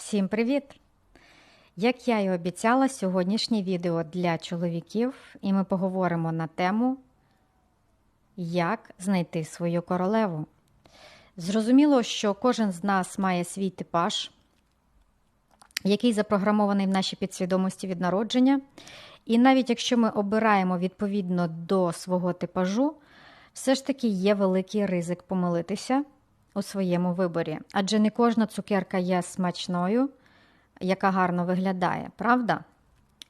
Всім привіт! Як я і обіцяла, сьогоднішнє відео для чоловіків, і ми поговоримо на тему, як знайти свою королеву. Зрозуміло, що кожен з нас має свій типаж, який запрограмований в нашій підсвідомості від народження. І навіть якщо ми обираємо відповідно до свого типажу, все ж таки є великий ризик помилитися у своєму виборі. Адже не кожна цукерка є смачною, яка гарно виглядає, правда?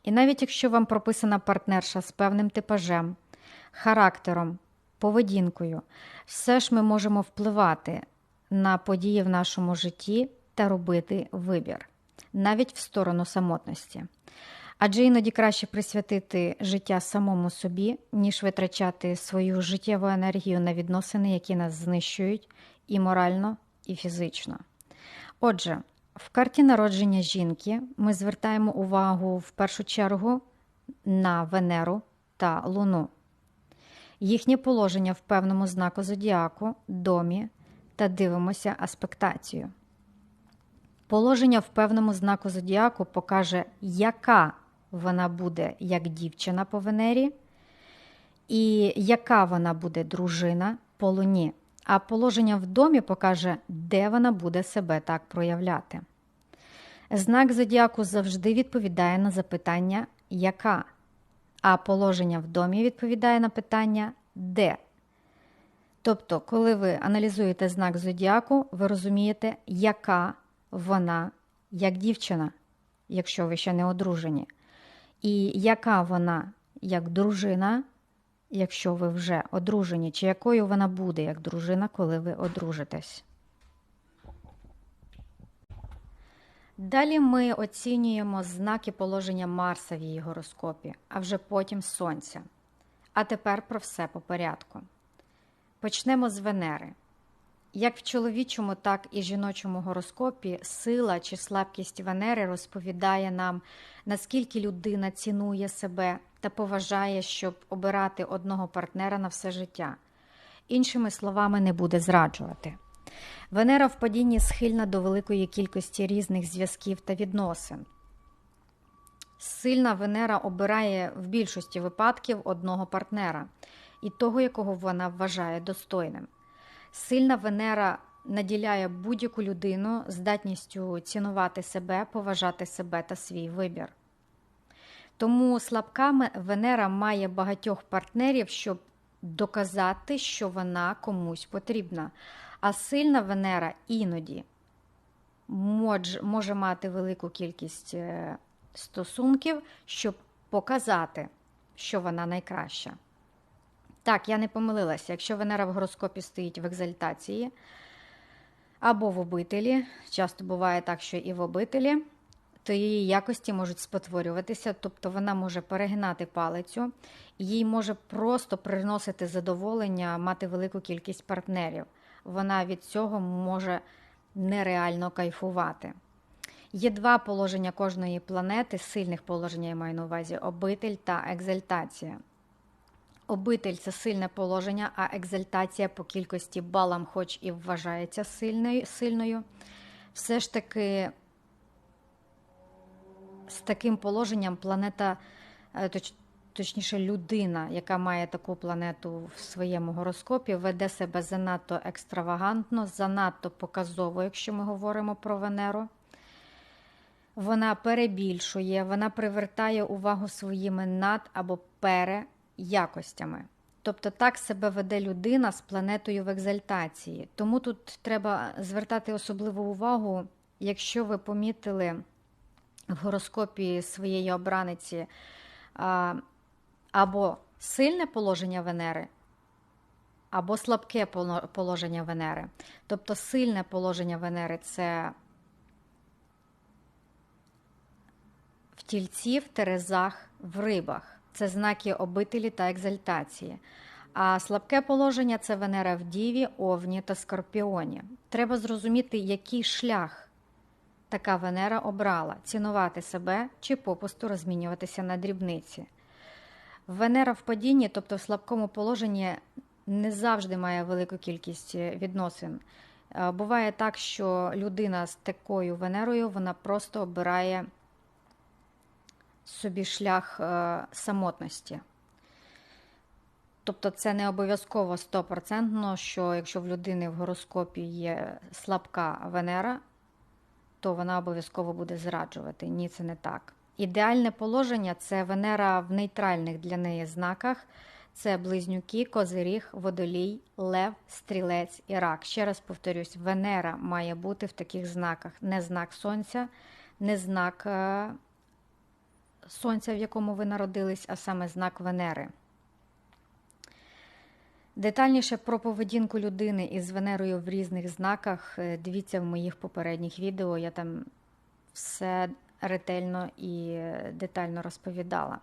І навіть якщо вам прописана партнерша з певним типажем, характером, поведінкою, все ж ми можемо впливати на події в нашому житті та робити вибір, навіть в сторону самотності. Адже іноді краще присвятити життя самому собі, ніж витрачати свою життєву енергію на відносини, які нас знищують і морально, і фізично. Отже, в карті народження жінки ми звертаємо увагу в першу чергу на Венеру та Луну, їхнє положення в певному знаку зодіаку, домі та дивимося аспектацію. Положення в певному знаку зодіаку покаже, яка вона буде як дівчина по Венері, і яка вона буде дружина по Луні. А положення в домі покаже, де вона буде себе так проявляти. Знак зодіаку завжди відповідає на запитання яка, а положення в домі відповідає на питання де. Тобто, коли ви аналізуєте знак зодіаку, ви розумієте, яка вона як дівчина, якщо ви ще не одружені, і яка вона як дружина, якщо ви вже одружені, чи якою вона буде як дружина, коли ви одружитесь. Далі ми оцінюємо знаки положення Марса в її гороскопі, а вже потім Сонця. А тепер про все по порядку. Почнемо з Венери. Як в чоловічому, так і жіночому гороскопі сила чи слабкість Венери розповідає нам, наскільки людина цінує себе та поважає, щоб обирати одного партнера на все життя. Іншими словами, не буде зраджувати. Венера в падінні схильна до великої кількості різних зв'язків та відносин. Сильна Венера обирає в більшості випадків одного партнера і того, якого вона вважає достойним. Сильна Венера наділяє будь-яку людину здатністю цінувати себе, поважати себе та свій вибір. Тому слабка Венера має багатьох партнерів, щоб доказати, що вона комусь потрібна. А сильна Венера іноді може мати велику кількість е, стосунків, щоб показати, що вона найкраща. Так, я не помилилася. Якщо Венера в гороскопі стоїть в екзальтації або в обителі, часто буває так, що і в обителі, то її якості можуть спотворюватися, тобто вона може перегинати палицю, їй може просто приносити задоволення, мати велику кількість партнерів. Вона від цього може нереально кайфувати. Є два положення кожної планети, сильних положення я маю на увазі обитель та екзальтація. Обитель це сильне положення, а екзальтація по кількості балам, хоч і вважається сильною. Все ж таки, з таким положенням планета, е, точ, точніше, людина, яка має таку планету в своєму гороскопі, веде себе занадто екстравагантно, занадто показово, якщо ми говоримо про Венеру. Вона перебільшує, вона привертає увагу своїми над або пере якостями. Тобто так себе веде людина з планетою в екзальтації. Тому тут треба звертати особливу увагу, якщо ви помітили в гороскопі своєї обраниці або сильне положення Венери, або слабке положення Венери. Тобто сильне положення Венери це в тільці, в терезах, в рибах це знаки обителі та екзальтації. А слабке положення це Венера в Діві, Овні та Скорпіоні. Треба зрозуміти, який шлях така Венера обрала цінувати себе чи попусту розмінюватися на дрібниці. Венера в падінні, тобто в слабкому положенні, не завжди має велику кількість відносин. Е, Буває так, що людина з такою Венерою вона просто обирає собі шлях е, самотності. Тобто це не обов'язково стопроцентно, що якщо в людини в гороскопі є слабка Венера, то вона обов'язково буде зраджувати. Ні, це не так. Ідеальне положення це Венера в нейтральних для неї знаках. Це близнюки, козиріг, водолій, лев, стрілець і рак. Ще раз повторюсь, Венера має бути в таких знаках. Не знак Сонця, не знак е, Сонця, в якому ви народились, а саме знак Венери. Детальніше про поведінку людини із Венерою в різних знаках е, дивіться в моїх попередніх відео. Я там все ретельно і е, детально розповідала.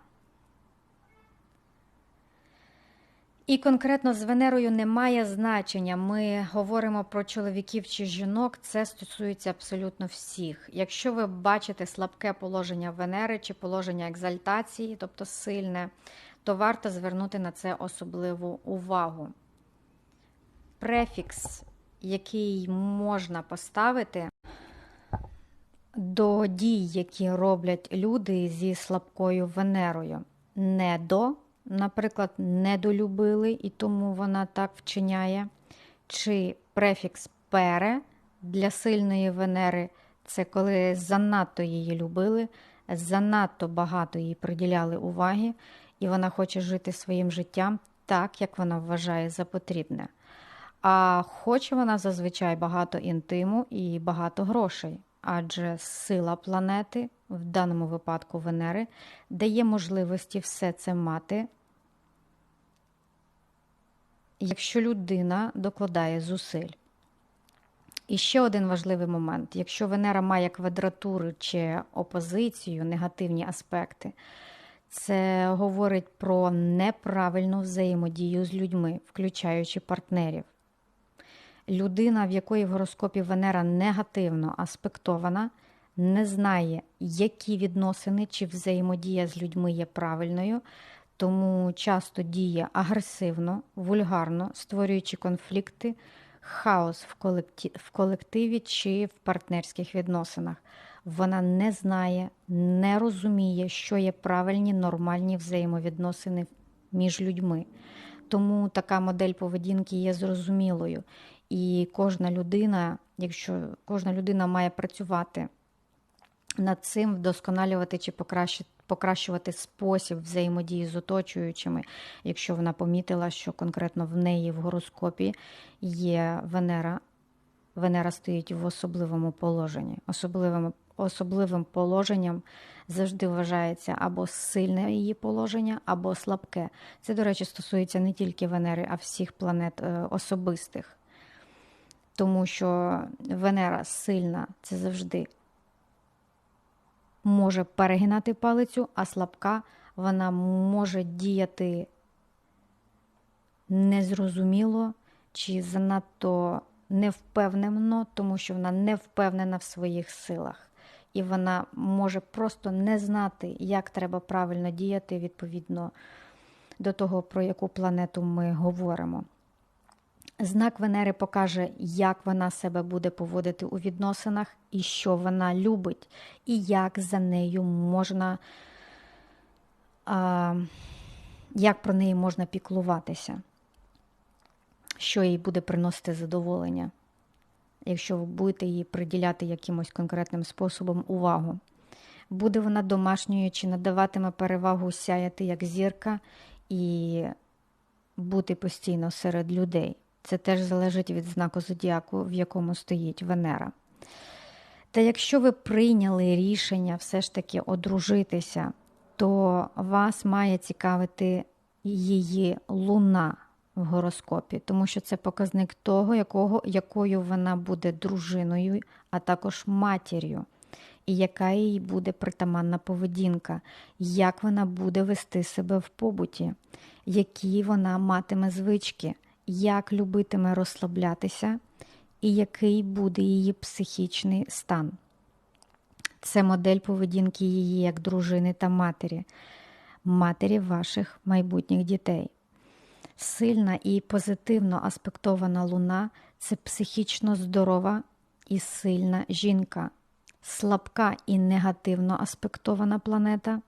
І конкретно з Венерою немає значення. Ми говоримо про чоловіків чи жінок, це стосується абсолютно всіх. Якщо ви бачите слабке положення Венери чи положення екзальтації, тобто сильне, то варто звернути на це особливу увагу. Префікс, який можна поставити до дій, які роблять люди зі слабкою Венерою, не до наприклад, недолюбили, і тому вона так вчиняє. Чи префікс пере для сильної Венери це коли занадто її любили, занадто багато їй приділяли уваги, і вона хоче жити своїм життям так, як вона вважає за потрібне. А хоче вона зазвичай багато інтиму і багато грошей, адже сила планети, в даному випадку Венери, дає можливості все це мати якщо людина докладає зусиль. І ще один важливий момент: якщо Венера має квадратури чи опозицію, негативні аспекти, це говорить про неправильну взаємодію з людьми, включаючи партнерів. Людина, в якої в гороскопі Венера негативно аспектована, не знає, які відносини чи взаємодія з людьми є правильною, тому часто діє агресивно, вульгарно, створюючи конфлікти, хаос в колективі чи в партнерських відносинах. Вона не знає, не розуміє, що є правильні нормальні взаємовідносини між людьми. Тому така модель поведінки є зрозумілою. І кожна людина, якщо кожна людина має працювати над цим, вдосконалювати чи покращити покращувати спосіб взаємодії з оточуючими, якщо вона помітила, що конкретно в неї в гороскопі є Венера. Венера стоїть в особливому положенні. Особливим особливим положенням завжди вважається або сильне її положення, або слабке. Це, до речі, стосується не тільки Венери, а всіх планет е, особистих. Тому що Венера сильна це завжди може перегинати палицю, а слабка вона може діяти незрозуміло чи занадто невпевнено, тому що вона не впевнена в своїх силах. І вона може просто не знати, як треба правильно діяти відповідно до того, про яку планету ми говоримо. Знак Венери покаже, як вона себе буде поводити у відносинах і що вона любить, і як за нею можна, а, як про неї можна піклуватися, що їй буде приносити задоволення, якщо ви будете їй приділяти якимось конкретним способом увагу. Буде вона домашньою чи надаватиме перевагу сяяти як зірка і бути постійно серед людей. Це теж залежить від знаку зодіаку, в якому стоїть Венера. Та якщо ви прийняли рішення все ж таки одружитися, то вас має цікавити її луна в гороскопі, тому що це показник того, якого, якою вона буде дружиною, а також матір'ю, і яка їй буде притаманна поведінка, як вона буде вести себе в побуті, які вона матиме звички як любитиме розслаблятися і який буде її психічний стан. Це модель поведінки її як дружини та матері, матері ваших майбутніх дітей. Сильна і позитивно аспектована луна це психічно здорова і сильна жінка, слабка і негативно аспектована планета.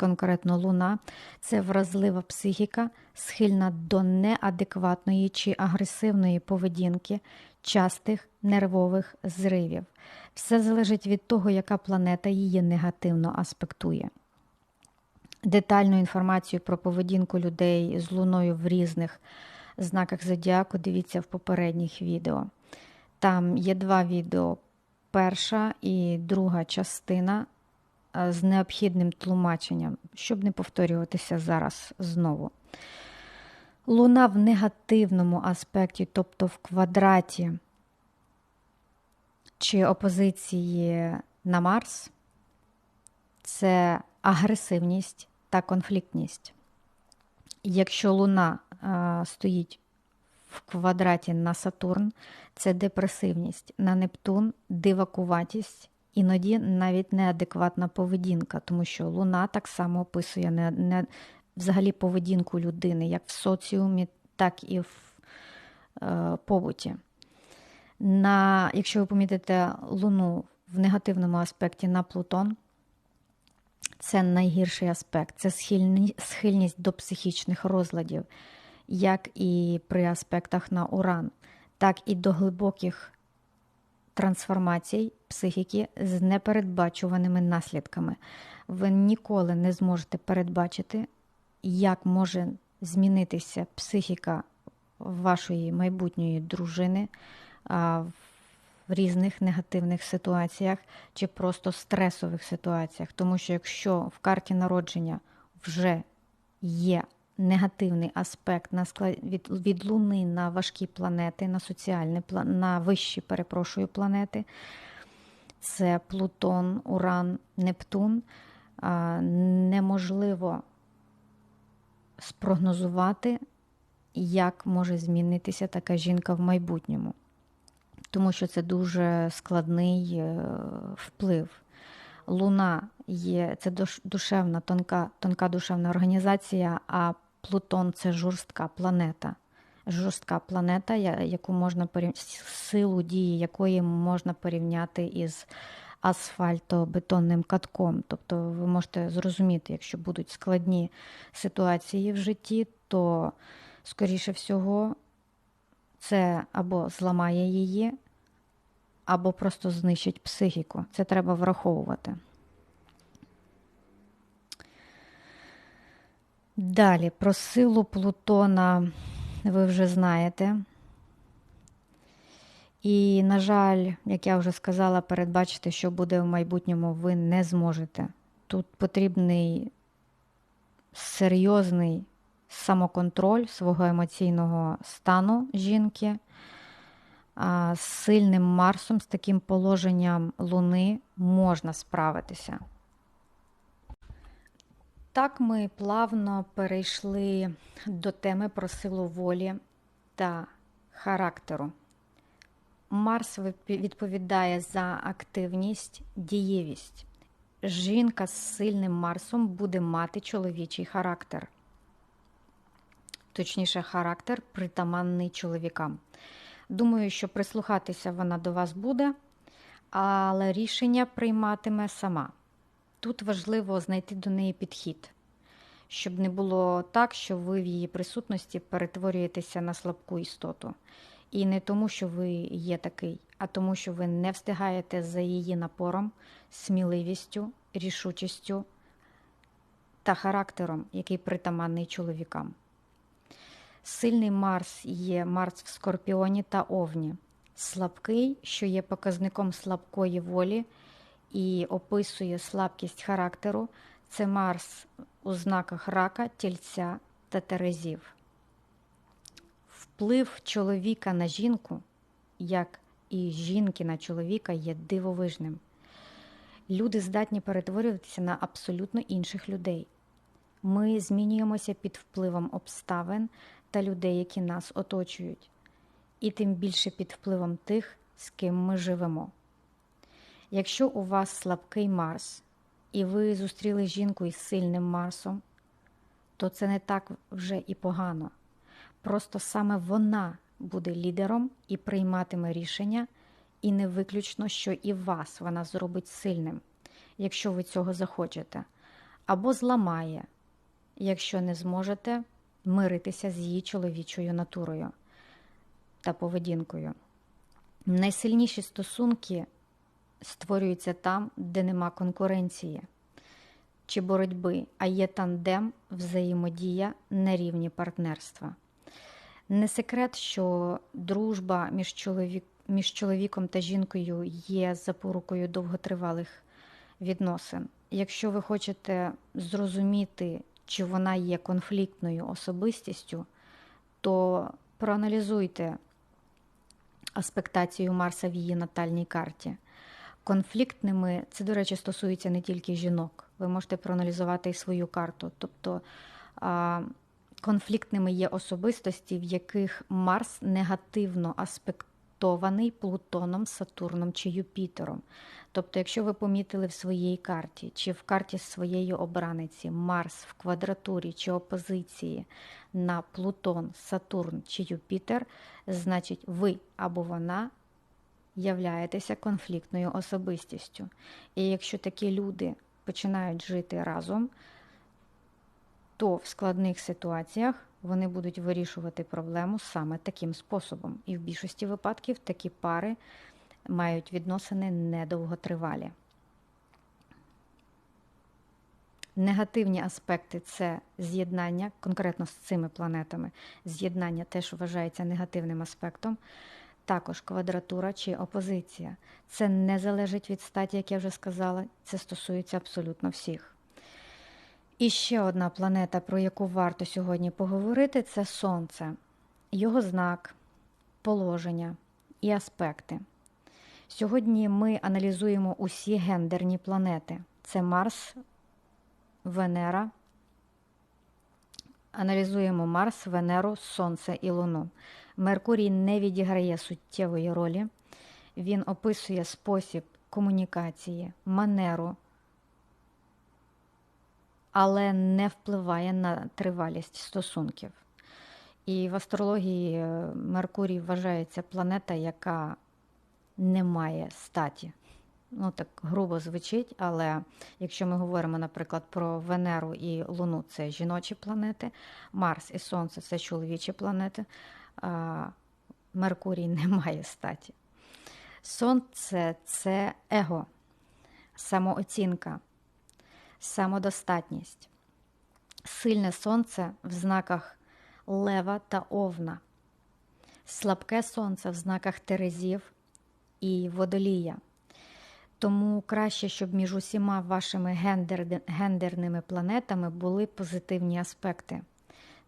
Конкретно Луна це вразлива психіка, схильна до неадекватної чи агресивної поведінки, частих нервових зривів. Все залежить від того, яка планета її негативно аспектує. Детальну інформацію про поведінку людей з луною в різних знаках зодіаку дивіться в попередніх відео. Там є два відео: перша і друга частина з необхідним тлумаченням, щоб не повторюватися зараз знову. Луна в негативному аспекті, тобто в квадраті чи опозиції на Марс, це агресивність та конфліктність. Якщо Луна а, стоїть в квадраті на Сатурн, це депресивність, на Нептун дивакуватість, іноді навіть неадекватна поведінка, тому що Луна так само описує не, не взагалі поведінку людини, як в соціумі, так і в е, побуті. На, Якщо ви помітите Луну в негативному аспекті на Плутон, це найгірший аспект, це схильність до психічних розладів, як і при аспектах на Уран, так і до глибоких трансформацій психіки з непередбачуваними наслідками. Ви ніколи не зможете передбачити, як може змінитися психіка вашої майбутньої дружини в різних негативних ситуаціях чи просто стресових ситуаціях. Тому що якщо в карті народження вже є негативний аспект на склад... від, від Луни на важкі планети, на соціальні на вищі, перепрошую, планети, це Плутон, Уран, Нептун, неможливо спрогнозувати, як може змінитися така жінка в майбутньому тому що це дуже складний е, вплив. Луна є це душевна, тонка, тонка душевна організація, а Плутон це жорстка планета. Жорстка планета, яку можна силу дії якої можна порівняти із асфальтобетонним катком. Тобто ви можете зрозуміти, якщо будуть складні ситуації в житті, то, скоріше всього, це або зламає її, або просто знищить психіку. Це треба враховувати. Далі про силу Плутона ви вже знаєте. І, на жаль, як я вже сказала, передбачити, що буде в майбутньому, ви не зможете. Тут потрібний серйозний самоконтроль свого емоційного стану жінки. З сильним Марсом, з таким положенням Луни можна справитися. Так ми плавно перейшли до теми про силу волі та характеру. Марс відповідає за активність, дієвість. Жінка з сильним Марсом буде мати чоловічий характер точніше, характер притаманний чоловікам. Думаю, що прислухатися вона до вас буде, але рішення прийматиме сама. Тут важливо знайти до неї підхід, щоб не було так, що ви в її присутності перетворюєтеся на слабку істоту. І не тому, що ви є такий, а тому, що ви не встигаєте за її напором, сміливістю, рішучістю та характером, який притаманний чоловікам. Сильний Марс є Марс в Скорпіоні та Овні. Слабкий, що є показником слабкої волі і описує слабкість характеру, це Марс у знаках рака, тільця та терезів. Вплив чоловіка на жінку, як і жінки на чоловіка, є дивовижним. Люди здатні перетворюватися на абсолютно інших людей. Ми змінюємося під впливом обставин та людей, які нас оточують, і тим більше під впливом тих, з ким ми живемо. Якщо у вас слабкий Марс, і ви зустріли жінку із сильним Марсом, то це не так вже і погано. Просто саме вона буде лідером і прийматиме рішення, і не виключно, що і вас вона зробить сильним, якщо ви цього захочете, або зламає, якщо не зможете миритися з її чоловічою натурою та поведінкою. Найсильніші стосунки створюються там, де нема конкуренції чи боротьби, а є тандем, взаємодія на рівні партнерства. Не секрет, що дружба між, чоловік, між чоловіком та жінкою є запорукою довготривалих відносин. Якщо ви хочете зрозуміти, чи вона є конфліктною особистістю, то проаналізуйте аспектацію Марса в її натальній карті. Конфліктними, це, до речі, стосується не тільки жінок. Ви можете проаналізувати і свою карту. Тобто конфліктними є особистості, в яких Марс негативно аспектований Плутоном, Сатурном чи Юпітером. Тобто, якщо ви помітили в своїй карті, чи в карті своєї обраниці Марс в квадратурі чи опозиції на Плутон, Сатурн чи Юпітер, значить ви або вона являєтеся конфліктною особистістю. І якщо такі люди починають жити разом, то в складних ситуаціях вони будуть вирішувати проблему саме таким способом. І в більшості випадків такі пари мають відносини недовготривалі. Негативні аспекти це з'єднання, конкретно з цими планетами. З'єднання теж вважається негативним аспектом. Також квадратура чи опозиція. Це не залежить від статі, як я вже сказала, це стосується абсолютно всіх. І ще одна планета, про яку варто сьогодні поговорити, це Сонце, його знак, положення і аспекти. Сьогодні ми аналізуємо усі гендерні планети: це Марс, Венера. Аналізуємо Марс, Венеру, Сонце і Луну. Меркурій не відіграє суттєвої ролі, він описує спосіб комунікації, манеру, але не впливає на тривалість стосунків. І в астрології е, Меркурій вважається планета, яка не має статі. Ну, так грубо звучить, але якщо ми говоримо, наприклад, про Венеру і Луну, це жіночі планети, Марс і Сонце це чоловічі планети, Меркурій не має статі. Сонце це его, самооцінка, самодостатність, сильне сонце в знаках Лева та Овна, слабке сонце в знаках Терезів і Водолія. Тому краще, щоб між усіма вашими гендер... гендерними планетами були позитивні аспекти.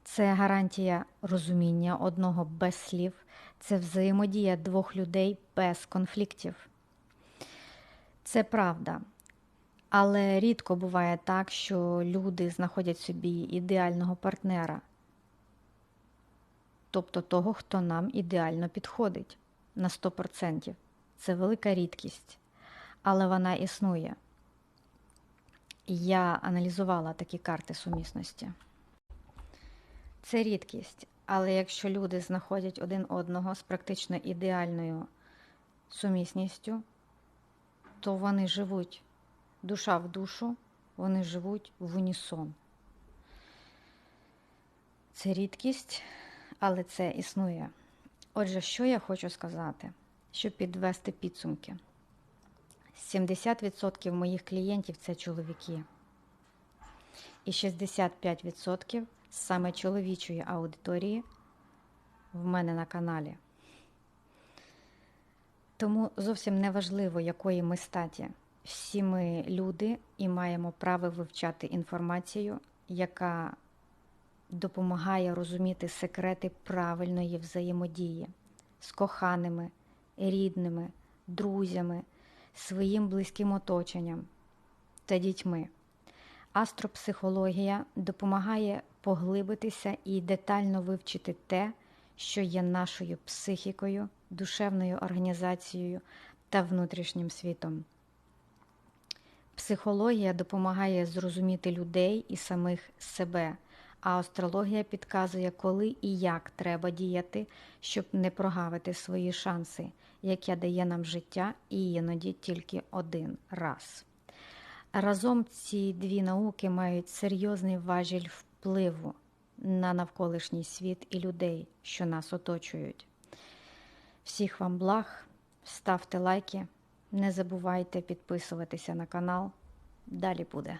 Це гарантія розуміння одного без слів, це взаємодія двох людей без конфліктів. Це правда. Але рідко буває так, що люди знаходять собі ідеального партнера, тобто того, хто нам ідеально підходить на 100%. Це велика рідкість, але вона існує. Я аналізувала такі карти сумісності. Це рідкість, але якщо люди знаходять один одного з практично ідеальною сумісністю, то вони живуть душа в душу, вони живуть в унісон. Це рідкість, але це існує. Отже, що я хочу сказати, щоб підвести підсумки? 70% моїх клієнтів це чоловіки. І 65% саме чоловічої аудиторії в мене на каналі. Тому зовсім не важливо, якої ми статі. Всі ми люди і маємо право вивчати інформацію, яка допомагає розуміти секрети правильної взаємодії з коханими, рідними, друзями, своїм близьким оточенням та дітьми. Астропсихологія допомагає поглибитися і детально вивчити те, що є нашою психікою, душевною організацією та внутрішнім світом. Психологія допомагає зрозуміти людей і самих себе, а астрологія підказує, коли і як треба діяти, щоб не прогавити свої шанси, яке дає нам життя і іноді тільки один раз. Разом ці дві науки мають серйозний важіль впливу на навколишній світ і людей, що нас оточують. Всіх вам благ, ставте лайки, не забувайте підписуватися на канал. Далі буде.